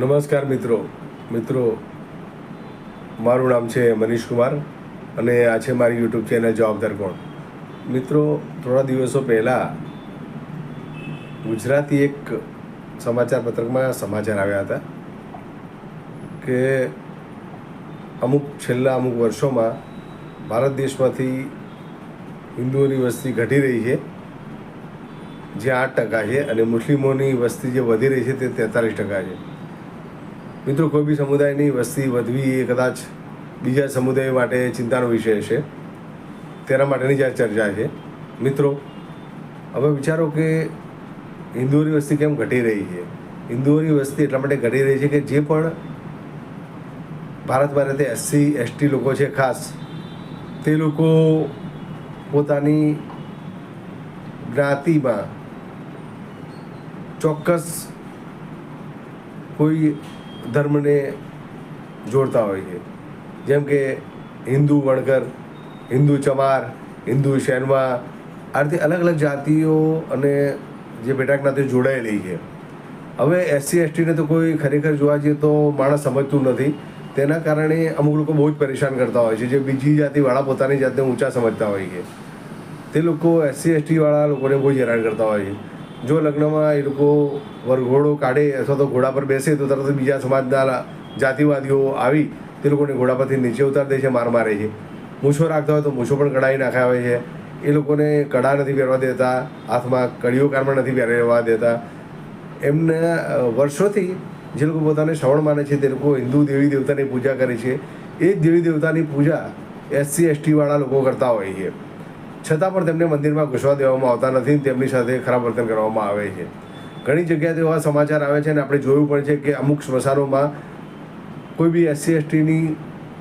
નમસ્કાર મિત્રો. મિત્રો, મારું નામ છે મનીષ કુમાર અને આ છે મારી યુટ્યુબ ચેનલ જવાબદાર કોણ મિત્રો, થોડા દિવસો પહેલાં ગુજરાતી એક સમાચાર પત્રકમાં સમાચાર આવ્યા હતા કે અમુક છેલ્લા અમુક વર્ષોમાં ભારત દેશમાંથી હિન્દુઓની વસ્તી ઘટી રહી છે. જે આઠ ટકા છે અને મુસ્લિમોની વસ્તી જે વધી રહી છે તે તેતાલીસ ટકા છે. મિત્રો, કોઈ બી સમુદાયની વસ્તી વધવી એ કદાચ બીજા સમુદાય માટે ચિંતાનો વિષય છે. તેના માટેની જ આ ચર્ચા છે. મિત્રો, હવે વિચારો કે હિન્દુઓની વસ્તી કેમ ઘટી રહી છે? હિન્દુઓની વસ્તી એટલા માટે ઘટી રહી છે કે જે પણ ભારત ભારતે એસસી, એસટી લોકો છે ખાસ, તે લોકો પોતાની જ્ઞાતિમાં ચોક્કસ કોઈ ધર્મને જોડતા હોય છે. જેમ કે હિન્દુ વણકર, હિન્દુ ચમાર, હિન્દુ શેરમા આ અલગ અલગ જાતિઓ અને જે પેટા જ્ઞાતિઓ જોડાયેલી છે. હવે એસસી એસટીને તો કોઈ ખરેખર જોવા જઈએ તો માણસ સમજતું નથી. તેના કારણે અમુક લોકો બહુ જ પરેશાન કરતા હોય છે. જે બીજી જાતિવાળા પોતાની જાતને ઊંચા સમજતા હોય છે. તે લોકો એસસી એસટીવાળા લોકોને બહુ હેરાન કરતા હોય છે. જો લગ્નમાં એ લોકો વરઘોડો કાઢે, અથવા તો ઘોડા પર બેસે, તો તરત બીજા સમાજના જાતિવાદીઓ આવી, તે લોકોને ઘોડા પરથી નીચે ઉતાર દે છે, માર મારે છે. મૂછો રાખતા હોય તો મૂછો પણ કઢાવી નાખ્યા હોય છે. એ લોકોને કડા નથી પહેરવા દેતા, હાથમાં કડીઓ કારમાં નથી પહેરવા દેતા. એમને વર્ષોથી જે લોકો પોતાને શ્રવણ માને છે, તે લોકો હિન્દુ દેવી દેવતાની પૂજા કરે છે. એ જ દેવી દેવતાની પૂજા એસસી એસટીવાળા લોકો કરતા હોય છે. છતાં પણ તેમને મંદિરમાં ઘૂસવા દેવામાં આવતા નથી તેમની સાથે ખરાબ વર્તન કરવામાં આવે છે. ઘણી જગ્યાએ એવા સમાચાર આવે છે અને આપણે જોયું પણ છે કે અમુક સ્મશાનોમાં કોઈ બી એસસી, એસટીની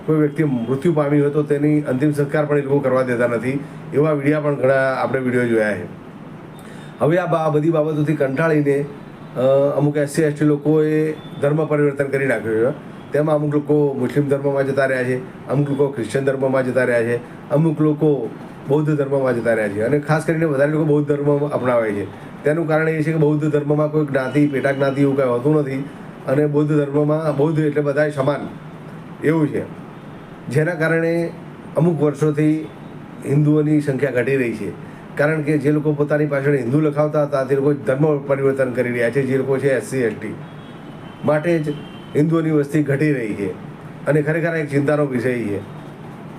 કોઈ વ્યક્તિ મૃત્યુ પામી હોય તો તેની અંતિમ સંસ્કાર પણ એ લોકો કરવા દેતા નથી. એવા વિડીયા પણ ઘણા આપણે વીડિયો જોયા છે. હવે આ બધી બાબતોથી કંટાળીને અમુક એસસી, એસટી લોકોએ ધર્મ પરિવર્તન કરી નાખ્યું છે. તેમાં અમુક લોકો મુસ્લિમ ધર્મમાં જતા રહ્યા છે, અમુક લોકો ક્રિશ્ચન ધર્મમાં જતા રહ્યા છે, અમુક લોકો બૌદ્ધ ધર્મમાં જતા રહ્યા છે અને ખાસ કરીને વધારે લોકો બૌદ્ધ ધર્મ અપનાવે છે. તેનું કારણ એ છે કે બૌદ્ધ ધર્મમાં કોઈ જ્ઞાતિ, પેટા જ્ઞાતિ એવું કાંઈ હોતું નથી. અને બૌદ્ધ ધર્મમાં બૌદ્ધ એટલે બધાય સમાન. એવું છે. જેના કારણે અમુક વર્ષોથી હિન્દુઓની સંખ્યા ઘટી રહી છે. કારણ કે જે લોકો પોતાની પાછળ હિન્દુ લખાવતા હતા, તે લોકો ધર્મ પરિવર્તન કરી રહ્યા છે. જે લોકો છે એસસી, એસટી. માટે જ હિન્દુઓની વસ્તી ઘટી રહી છે. અને ખરેખર એક ચિંતાનો વિષય છે.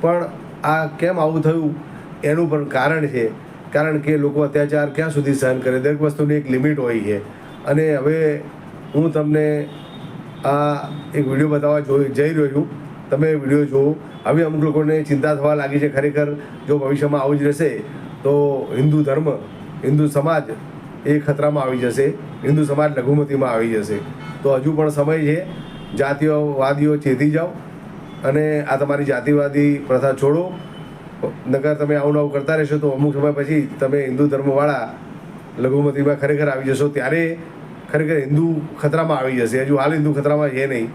પણ આ કેમ આવું થયું? એનું પણ કારણ છે. કારણ કે લોકો અત્યાચાર ક્યાં સુધી સહન કરે? દરેક વસ્તુની એક લિમિટ હોય છે. અને હવે હું તમને આ એક વીડિયો બતાવવા જોઈ જઈ રહ્યો છું. તમે વીડિયો જુઓ. હવે અમુક લોકોને ચિંતા થવા લાગી છે ખરેખર. જો ભવિષ્યમાં આવું જ રહેશે, તો હિન્દુ ધર્મ, હિન્દુ સમાજ એ ખતરામાં આવી જશે. હિન્દુ સમાજ લઘુમતીમાં આવી જશે. તો હજુ પણ સમય છે. જાતિઓવાદીઓ ચેતી જાઓ. અને આ તમારી જાતિવાદી પ્રથા છોડો. નગર તમે આવું નવું કરતા રહેશો તો અમુક સમય પછી તમે હિન્દુ ધર્મવાળા લઘુમતીમાં ખરેખર આવી જશો. ત્યારે ખરેખર હિન્દુ ખતરામાં આવી જશે. હજુ હાલ હિન્દુ ખતરામાં છે નહીં.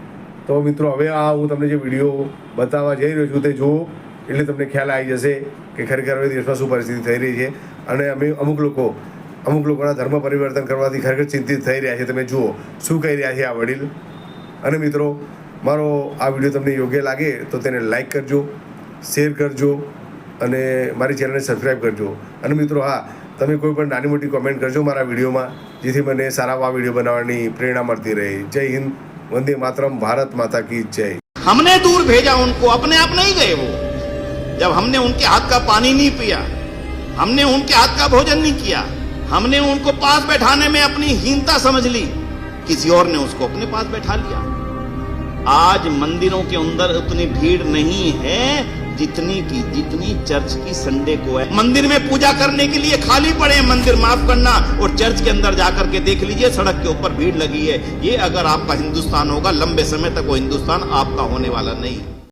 તો મિત્રો, હવે આ હું તમને જે વીડિયો બતાવવા જઈ રહ્યો છું તે જુઓ. એટલે તમને ખ્યાલ આવી જશે કે ખરેખર હવે દેશમાં શું પરિસ્થિતિ થઈ રહી છે. અને અમે અમુક લોકો, અમુક લોકોના ધર્મ પરિવર્તન કરવાથી ખરેખર ચિંતિત થઈ રહ્યા છે તમે જુઓ, શું કહી રહ્યા છે આ વડીલ? અને મિત્રો, મારો આ વીડિયો તમને યોગ્ય લાગે તો તેને લાઈક કરજો, શેર કરજો અને મારી ચેનલને સબસ્ક્રાઈબ કરજો અને મિત્રો હા તમે કોઈ પણ નાની મોટી કોમેન્ટ કરજો મારા વિડીયોમાં જેથી મને સારા આ વિડીયો બનાવવાની પ્રેરણા મળતી રહે જય હિન્દ વંદે માતરમ ભારત માતા કી જય हमने दूर भेजा उनको अपने आप नहीं गए वो जब हमने उनके हाथ का पानी नहीं पिया हमने उनके हाथ का भोजन नहीं किया हमने उनको पास बैठाने में अपनी हीनता समझ ली किसी और ने उसको अपने पास बैठा लिया आज मंदिरों के अंदर उतनी भीड़ नहीं है जितनी की जितनी चर्च की संडे को है। मंदिर में पूजा करने के लिए खाली पड़े मंदिर माफ़ करना और चर्च के अंदर जाकर के देख लीजिए, सड़क के ऊपर भीड़ लगी है। ये अगर आपका हिंदुस्तान होगा, लंबे समय तक वो हिंदुस्तान आपका होने वाला नहीं।